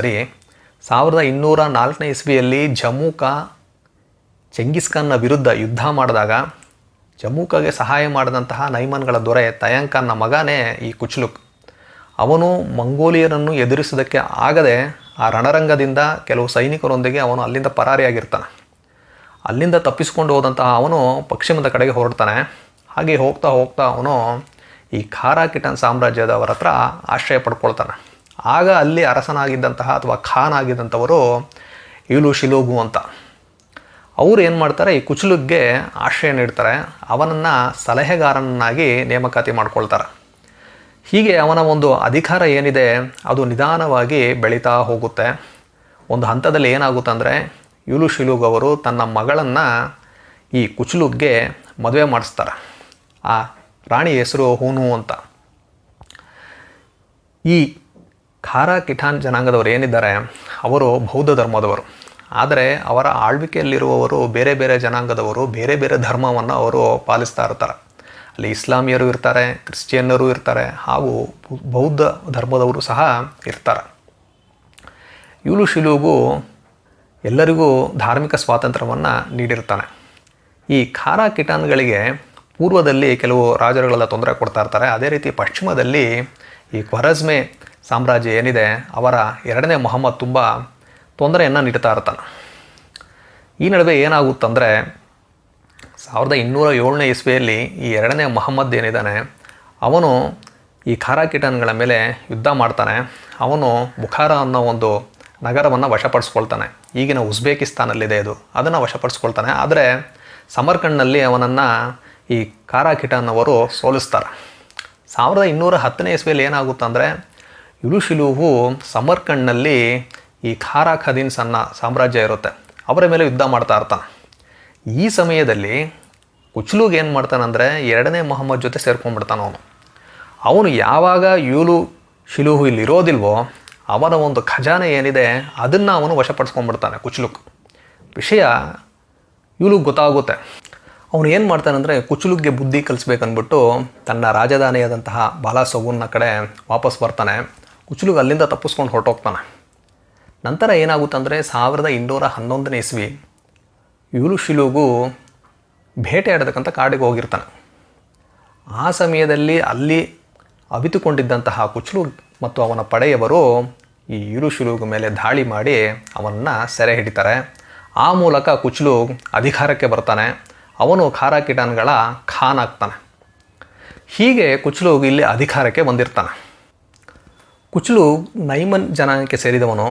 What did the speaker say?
ಸರಿ ಸಾವಿರದ ಇನ್ನೂರ ನಾಲ್ಕನೇ ಇಸ್ವಿಯಲ್ಲಿ ಜಮ್ಮುಕ ಚೆಂಗಿಸ್ ಖಾನ್ನ ವಿರುದ್ಧ ಯುದ್ಧ ಮಾಡಿದಾಗ ಜಮ್ಮುಕಗೆ ಸಹಾಯ ಮಾಡಿದಂತಹ ನೈಮನ್ಗಳ ದೊರೆ ತಯಾಂಖಾನ್ನ ಮಗನೇ ಈ ಕುಚ್ಲುಕ್. ಅವನು ಮಂಗೋಲಿಯರನ್ನು ಎದುರಿಸೋದಕ್ಕೆ ಆಗದೆ ಆ ರಣರಂಗದಿಂದ ಕೆಲವು ಸೈನಿಕರೊಂದಿಗೆ ಅವನು ಅಲ್ಲಿಂದ ಪರಾರಿಯಾಗಿರ್ತಾನೆ. ಅಲ್ಲಿಂದ ತಪ್ಪಿಸಿಕೊಂಡು ಹೋದಂತಹ ಅವನು ಪಶ್ಚಿಮದ ಕಡೆಗೆ ಹೊರಡ್ತಾನೆ. ಹಾಗೆ ಹೋಗ್ತಾ ಹೋಗ್ತಾ ಅವನು ಈ ಖಾರಾ ಕಿಟನ್ ಸಾಮ್ರಾಜ್ಯದವರ ಹತ್ರ ಆಶ್ರಯ ಪಡ್ಕೊಳ್ತಾನೆ. ಆಗ ಅಲ್ಲಿ ಅರಸನಾಗಿದ್ದಂತಹ ಅಥವಾ ಖಾನ್ ಆಗಿದ್ದಂಥವರು ಇಲು ಶಿಲೋಗು ಅಂತ. ಅವರು ಏನು ಮಾಡ್ತಾರೆ, ಈ ಕುಚುಲುಗ್ಗೆ ಆಶ್ರಯ ನೀಡ್ತಾರೆ. ಅವನನ್ನು ಸಲಹೆಗಾರನನ್ನಾಗಿ ನೇಮಕಾತಿ ಮಾಡ್ಕೊಳ್ತಾರೆ. ಹೀಗೆ ಅವನ ಒಂದು ಅಧಿಕಾರ ಏನಿದೆ, ಅದು ನಿಧಾನವಾಗಿ ಬೆಳೀತಾ ಹೋಗುತ್ತೆ. ಒಂದು ಹಂತದಲ್ಲಿ ಏನಾಗುತ್ತೆ ಅಂದರೆ ಯುಲು ಶಿಲುಗ್ ಅವರು ತನ್ನ ಮಗಳನ್ನು ಈ ಕುಚಲುಗ್ಗೆ ಮದುವೆ ಮಾಡಿಸ್ತಾರೆ. ಆ ರಾಣಿ ಹೆಸರು ಹೂನು ಅಂತ. ಈ ಖಾರಾ ಕಿಠಾನ್ ಜನಾಂಗದವರು ಏನಿದ್ದಾರೆ, ಅವರು ಬೌದ್ಧ ಧರ್ಮದವರು. ಆದರೆ ಅವರ ಆಳ್ವಿಕೆಯಲ್ಲಿರುವವರು ಬೇರೆ ಬೇರೆ ಜನಾಂಗದವರು, ಬೇರೆ ಬೇರೆ ಧರ್ಮವನ್ನು ಅವರು ಪಾಲಿಸ್ತಾ ಇರ್ತಾರೆ. ಅಲ್ಲಿ ಇಸ್ಲಾಮಿಯರು ಇರ್ತಾರೆ, ಕ್ರಿಶ್ಚಿಯನ್ನರು ಇರ್ತಾರೆ, ಹಾಗೂ ಬೌದ್ಧ ಧರ್ಮದವರು ಸಹ ಇರ್ತಾರೆ. ಇವಳು ಶಿಲುಗು ಎಲ್ಲರಿಗೂ ಧಾರ್ಮಿಕ ಸ್ವಾತಂತ್ರ್ಯವನ್ನು ನೀಡಿರ್ತಾನೆ ಈ ಖಾರಾ ಕಿಟಾನ್ಗಳಿಗೆ ಪೂರ್ವದಲ್ಲಿ ಕೆಲವು ರಾಜರುಗಳೆಲ್ಲ ತೊಂದರೆ ಕೊಡ್ತಾ ಇರ್ತಾರೆ. ಅದೇ ರೀತಿ ಪಶ್ಚಿಮದಲ್ಲಿ ಈ ಕ್ವರಜ್ಮೆ ಸಾಮ್ರಾಜ್ಯ ಏನಿದೆ, ಅವರ ಎರಡನೇ ಮೊಹಮ್ಮದ್ ತುಂಬ ತೊಂದರೆಯನ್ನು ನೀಡ್ತಾ ಇರ್ತಾನೆ. ಈ ನಡುವೆ ಏನಾಗುತ್ತಂದರೆ, ಸಾವಿರದ ಇನ್ನೂರ ಏಳನೇ ಇಸ್ವಿಯಲ್ಲಿ ಈ ಎರಡನೇ ಮೊಹಮ್ಮದ್ ಏನಿದ್ದಾನೆ, ಅವನು ಈ ಖಾರಾಕಿಟನ್ಗಳ ಮೇಲೆ ಯುದ್ಧ ಮಾಡ್ತಾನೆ. ಅವನು ಬುಖಾರ ಅನ್ನೋ ಒಂದು ನಗರವನ್ನು ವಶಪಡಿಸ್ಕೊಳ್ತಾನೆ. ಈಗಿನ ಉಜ್ಬೇಕಿಸ್ತಾನಲ್ಲಿದೆ ಇದು. ಅದನ್ನು ವಶಪಡಿಸ್ಕೊಳ್ತಾನೆ. ಆದರೆ ಸಮರ್ಕಂಡ್ನಲ್ಲಿ ಅವನನ್ನು ಈ ಖಾರಾಕಿಟನ್ ಅವರು ಸೋಲಿಸ್ತಾರೆ. ಸಾವಿರದ ಇನ್ನೂರ ಹತ್ತನೇ ಇಸ್ವಿಯಲ್ಲಿ ಏನಾಗುತ್ತಂದರೆ ಯುರುಶಿಲುವು ಸಮರ್ಕಂಡ್ನಲ್ಲಿ ಈ ಖಾರಾ ಖದೀನ್ ಸಣ್ಣ ಸಾಮ್ರಾಜ್ಯ ಇರುತ್ತೆ. ಅವರ ಮೇಲೆ ಯುದ್ಧ ಮಾಡ್ತಾ ಇರ್ತಾನೆ. ಈ ಸಮಯದಲ್ಲಿ ಕುಚ್ಲುಗ್ ಏನು ಮಾಡ್ತಾನಂದರೆ ಎರಡನೇ ಮೊಹಮ್ಮದ್ ಜೊತೆ ಸೇರ್ಕೊಂಡ್ಬಿಡ್ತಾನೆ ಅವನು. ಅವನು ಯಾವಾಗ ಯೂಲು ಶಿಲುಹು ಇಲ್ಲಿ ಇರೋದಿಲ್ವೋ ಅವನ ಒಂದು ಖಜಾನೆ ಏನಿದೆ ಅದನ್ನು ಅವನು ವಶಪಡಿಸ್ಕೊಂಡ್ಬಿಡ್ತಾನೆ ಕುಚ್ಲುಕ್. ವಿಷಯ ಯೂಲುಗ್ ಗೊತ್ತಾಗುತ್ತೆ. ಅವನು ಏನು ಮಾಡ್ತಾನಂದರೆ ಕುಚ್ಲುಕ್ಗೆ ಬುದ್ಧಿ ಕಲಿಸ್ಬೇಕನ್ಬಿಟ್ಟು ತನ್ನ ರಾಜಧಾನಿಯಾದಂತಹ ಬಾಲಾಸೊಗುನ್ನ ಕಡೆ ವಾಪಸ್ ಬರ್ತಾನೆ. ಕುಚುಲುಗ್ ಅಲ್ಲಿಂದ ತಪ್ಪಿಸ್ಕೊಂಡು ಹೊರಟೋಗ್ತಾನೆ. ನಂತರ ಏನಾಗುತ್ತಂದರೆ ಸಾವಿರದ ಇನ್ನೂರ ಹನ್ನೊಂದನೇ ಇಸ್ವಿ ಯೂಲು ಶಿಲುಗು ಬೇಟೆಯಾಡತಕ್ಕಂಥ ಕಾಡಿಗೆ ಹೋಗಿರ್ತಾನೆ. ಆ ಸಮಯದಲ್ಲಿ ಅಲ್ಲಿ ಅವಿತುಕೊಂಡಿದ್ದಂತಹ ಕುಚ್ಲು ಮತ್ತು ಅವನ ಪಡೆಯವರು ಈ ಯುರು ಶಿಲುಗು ಮೇಲೆ ದಾಳಿ ಮಾಡಿ ಅವನನ್ನು ಸೆರೆ ಹಿಡಿತಾರೆ. ಆ ಮೂಲಕ ಕುಚಲು ಅಧಿಕಾರಕ್ಕೆ ಬರ್ತಾನೆ. ಅವನು ಖಾರ ಕಿಟಾನ್ಗಳ ಖಾನ್ ಆಗ್ತಾನೆ ಹೀಗೆ ಕುಚ್ಲು ಇಲ್ಲಿ ಅಧಿಕಾರಕ್ಕೆ ಬಂದಿರ್ತಾನೆ. ಕುಚ್ಲು ನೈಮನ್ ಜನಾಂಗಕ್ಕೆ ಸೇರಿದವನು.